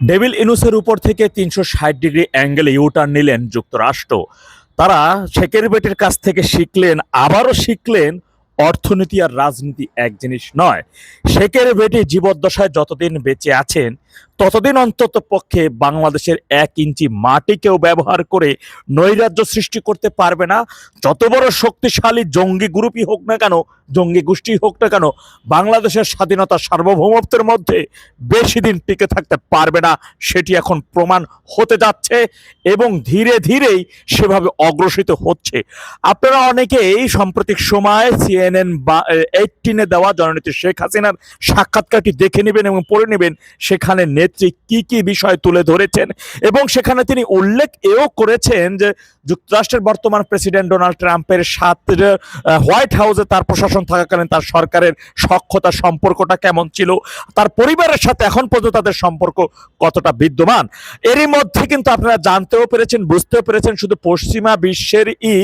Devil ইনুসের উপর থেকে তিনশো ষাট ডিগ্রি অ্যাঙ্গেলে ইউটার্ন নিলেন যুক্তরাষ্ট্র। তারা শেখের বেটের কাছ থেকে শিখলেন, আবারও শিখলেন, অর্থনীতি আর রাজনীতি এক জিনিস নয়। শেকের বেটি জীবদ্দশায় যতদিন বেঁচে আছেন ততদিন অন্তত পক্ষে বাংলাদেশের এক ইঞ্চি মাটি কেউ ব্যবহার করে নৈরাজ্য সৃষ্টি করতে পারবে না। যত বড় শক্তিশালী জঙ্গি গ্রুপই হোক না কেন, জঙ্গি গোষ্ঠী হোক না কেন, বাংলাদেশের স্বাধীনতা সার্বভৌমত্বের মধ্যে বেশি দিন টিকে থাকতে পারবে না, সেটি এখন প্রমাণ হতে যাচ্ছে এবং ধীরে ধীরেই সেভাবে অগ্রসিত হচ্ছে। আপনারা অনেকেই সাম্প্রতিক সময় সিএনএন বা এইটিনে দেওয়া জননেত্রী শেখ হাসিনার সাক্ষাৎকারটি দেখে নেবেন এবং পড়ে নেবেন, সেখানে নেত্রী কি কি বিষয় তুলে ধরেছেন? এবং সেখানে তিনি উল্লেখ এও করেছেন যে যুক্তরাষ্ট্রের বর্তমান প্রেসিডেন্ট ডোনাল্ড ট্রাম্পের সাথে হোয়াইট হাউসে তার প্রশাসন থাকাকালীন তার সরকারের সক্ষতা সম্পর্কটা কেমন ছিল? তার পরিবারের সাথে এখন পর্যন্ত তাদের সম্পর্ক কতটা বিদ্যমান? এরই মধ্যে কিন্তু আপনারা জানতেও পেরেছেন, বুঝতেও পেরেছেন, শুধু পশ্চিমা বিশ্বের ই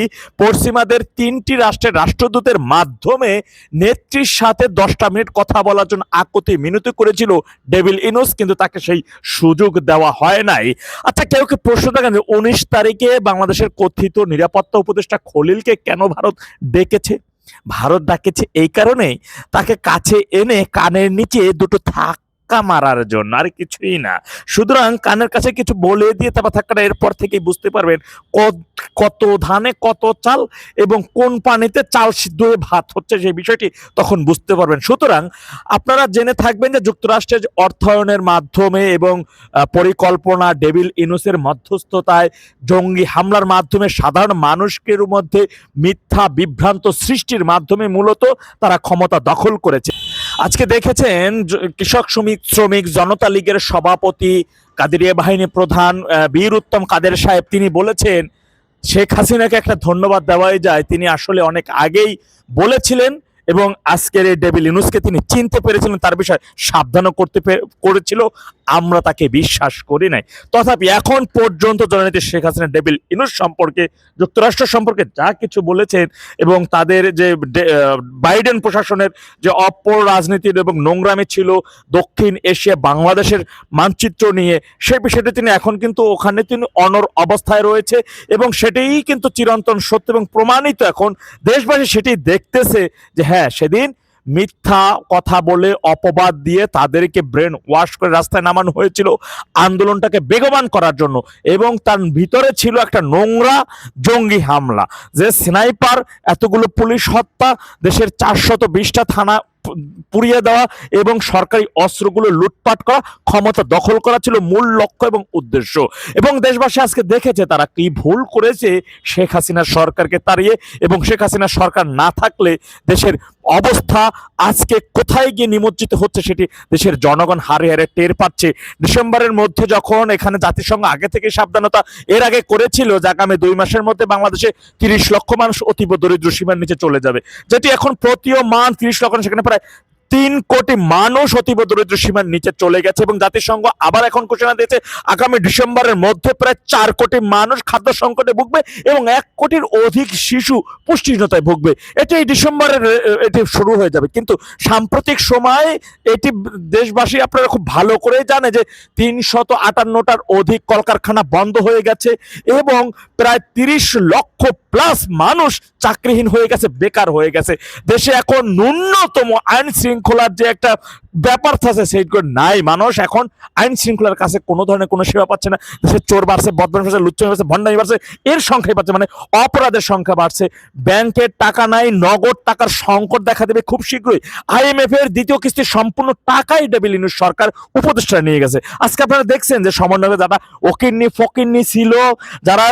পশ্চিমাদের তিনটি রাষ্ট্রের রাষ্ট্রদূতের মাধ্যমে নেত্রীর সাথে দশটা মিনিট কথা বলার জন্য আকতি মিনতি করেছিল ডেভিল ইনোস কিন্তু তাকে সেই সুযোগ দেওয়া হয় নাই। আচ্ছা কেউ কি প্রশ্ন দেখেন যে উনিশ তারিখে বাংলাদেশের কথিত নিরাপত্তা উপদেষ্টা খলিলকে কেন ভারত ডেকেছে? ভারত ডাকেছে এই কারণে তাকে কাছে এনে কানের নিচে দুটো ধাক্কা মারার জন্য, আর কিছুই না। সুতরাং কানের কাছে কিছু বলে দিয়ে তারপর ধাক্কাটা এরপর থেকেই বুঝতে পারবেন কত- ধানে কত চাল এবং কোন পানিতে চাল সিদ্ধ হয়ে ভাত হচ্ছে সেই বিষয়টি তখন বুঝতে পারবেন। সুতরাং আপনারা জেনে থাকবেন যে যুক্তরাষ্ট্রের অর্থায়নের মাধ্যমে এবং পরিকল্পনা ডেভিল ইনুসের মধ্যস্থতায় জঙ্গি হামলার মাধ্যমে সাধারণ মানুষের মধ্যে মিথ্যা বিভ্রান্ত সৃষ্টির মাধ্যমে মূলত তারা ক্ষমতা দখল করেছে। আজকে দেখেছেন কৃষক, শ্রমিক শ্রমিক, জনতা লীগের সভাপতি, কাদেরিয়া বাহিনী প্রধান বীর উত্তম কাদের সাহেব। তিনি বলেছেন, শেখ হাসিনাকে একটা ধন্যবাদ দেওয়াই যায়। তিনি আসলে অনেক আগেই বলেছিলেন এবং আজকের এই ডেভিল ইনুসকে তিনি চিনতে পেরেছিলেন, তার বিষয়ে সাবধানও করতে করেছিল। আমরা তাকে বিশ্বাস করি নাই। তথাপি এখন পর্যন্ত জননেত্রী শেখ হাসিনা ডেভিল ইনুস সম্পর্কে, যুক্তরাষ্ট্র সম্পর্কে যা কিছু বলেছেন এবং তাদের যে বাইডেন প্রশাসনের যে অপর রাজনীতির এবং নোংরামি ছিল দক্ষিণ এশিয়া, বাংলাদেশের মানচিত্র নিয়ে সেই বিষয়টি তিনি এখন কিন্তু ওখানে তিনি অনর অবস্থায় রয়েছে এবং সেটাই কিন্তু চিরন্তন সত্য এবং প্রমাণিত এখন দেশবাসী সেটি দেখতেছে যে হ্যাঁ সেদিন মিথ্যা কথা বলে অপবাদ দিয়ে তাদেরকে ব্রেন ওয়াশ করে রাস্তায় নামানো হয়েছিল আন্দোলনটাকে বেগবান করার জন্য এবং তার ভিতরে ছিল একটা নোংরা জঙ্গি হামলা। যে স্নাইপার এতগুলো পুলিশ হত্যা, দেশের চারশত বিশটা থানা পুড়িয়ে দেওয়া এবং সরকারি অস্ত্রগুলো লুটপাট করা, ক্ষমতা দখল করা ছিল মূল লক্ষ্য এবং উদ্দেশ্য। এবং দেশবাসী আজকে দেখেছে তারা কি ভুল করেছে শেখ হাসিনা সরকারকে তাড়িয়ে এবং শেখ হাসিনা সরকার না থাকলে দেশের অবস্থা আজকে কোথায় গিয়ে নিমজ্জিত হচ্ছে সেটি দেশের জনগণ হারে হারে টের পাচ্ছে। ডিসেম্বরের মধ্যে যখন এখানে জাতিসংঘ আগে থেকে সাবধানতা এর আগে করেছিল যে আগামী দুই মাসের মধ্যে বাংলাদেশে তিরিশ লক্ষ মানুষ অতীব দরিদ্র সীমার নিচে চলে যাবে। যেটি এখন প্রতীয়মান তিরিশ লক্ষ সেখানে প্রায় তিন কোটি মানুষ অতীব দরিদ্র সীমার নিচে চলে গেছে এবং জাতিসংঘ আবার এখন ঘোষণা দিয়েছে, আগামী ডিসেম্বরের মধ্যে প্রায় চার কোটি মানুষ খাদ্য সংকটে ভুগবে এবং এক কোটির অধিক শিশু পুষ্টিহীনতায় ভুগবে। এটি এই ডিসেম্বরের এটি শুরু হয়ে যাবে। কিন্তু সাম্প্রতিক সময়ে এটি দেশবাসী আপনারা খুব ভালো করে জানে যে তিনশত আটান্নটার অধিক কলকারখানা বন্ধ হয়ে গেছে এবং প্রায় তিরিশ লক্ষ প্লাস মানুষ চাকরিহীন হয়ে গেছে, বেকার হয়ে গেছে। দেশে এখন ন্যূনতম আইন শৃঙ্খলার যে একটা ব্যাপার আছে সেইগুলো নাই। মানুষ এখন আইন শৃঙ্খলার কাছে কোনো ধরনের কোনো সেবা পাচ্ছে না। দেশের চোর বাড়ছে বদমাশ বাড়ছে লুচ্চামি বাড়ছে ভণ্ডামি বাড়ছে, এর সংখ্যাই বাড়ছে মানে অপরাধের সংখ্যা বাড়ছে। ব্যাংকের টাকা নাই, নগদ টাকার সংকট দেখা দেবে খুব শীঘ্রই। আইএমএফ এর দ্বিতীয় কিস্তির সম্পূর্ণ টাকাই ডেবিল সরকার উপদেষ্টা নিয়ে গেছে। আজকে আপনারা দেখছেন যে সমন্বয়ে যারা ওকিন্নি ফকিন্নি ছিল, যারা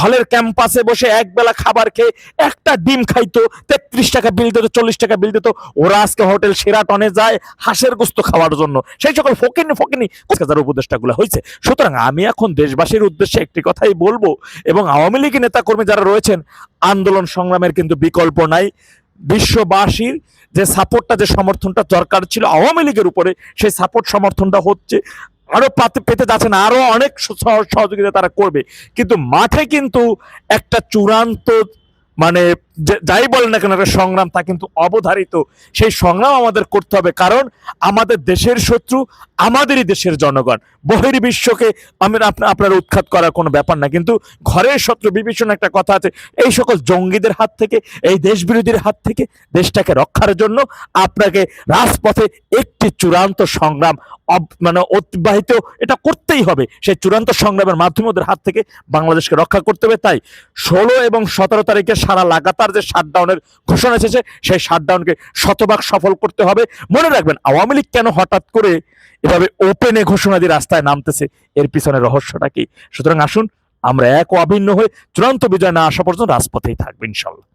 হলের ক্যাম্পাসে বসে এক বেলা খাবার খেয়ে একটা ডিম খাইতো, তেত্রিশ টাকা বিল দিত, চল্লিশ টাকা বিল দিত। ওরা আজকে হোটেল সেরাটনে যায় হাঁসের গোস্ত খাওয়ার জন্য। সেই সকল ফকিন্নি ফকিন্নি যারা উপদেষ্টাগুলো হয়েছে। সুতরাং আমি এখন দেশবাসীর উদ্দেশ্যে একটি কথাই বলব এবং আওয়ামী লীগের নেতা কর্মী যারা রয়েছেন, আন্দোলন সংগ্রামের কিন্তু বিকল্প নাই। বিশ্ববাসীর যে সাপোর্টটা, যে সমর্থনটা দরকার ছিল আওয়ামী লীগের উপরে, সেই সাপোর্ট সমর্থনটা হচ্ছে আরও পাতে, পেতে যাচ্ছেন আরও অনেক সহ- সহযোগিতা তারা করবে। কিন্তু মাঠে কিন্তু একটা চূড়ান্ত মানে যাই বলেন না কেন, একটা সংগ্রাম তা কিন্তু অবধারিত। সেই সংগ্রাম আমাদের করতে হবে, কারণ আমাদের দেশের শত্রু আমাদেরই দেশের জনগণ। বহির্বিশ্বকে আমি আপনা- আপনার উৎখাত করার কোনো ব্যাপার না, কিন্তু ঘরের শত্রু, বিভীষণ একটা কথা আছে, এই সকল জঙ্গিদের হাত থেকে, এই দেশ বিরোধীর হাত থেকে দেশটাকে রক্ষার জন্য আপনাকে রাজপথে একটি চূড়ান্ত সংগ্রাম মানে অতিবাহিত এটা করতেই হবে। সেই চূড়ান্ত সংগ্রামের মাধ্যমে ওদের হাত থেকে বাংলাদেশকে রক্ষা করতে হবে। তাই ষোলো এবং সতেরো তারিখে সারা লাগাতার যে শাটডাউনের ঘোষণা এসেছে, সেই শাটডাউনকে শতভাগ সফল করতে হবে। মনে রাখবেন, আওয়ামী লীগ কেন হঠাৎ করে এভাবে ওপেনে ঘোষণা দিয়ে রাস্তায় নামতেছে? এর পিছনে রহস্যটা কি? সুতরাং আসুন, আমরা এক অভিন্ন হয়ে চূড়ান্ত বিজয় না আসা পর্যন্ত রাজপথেই থাকব, ইনশাল্লাহ।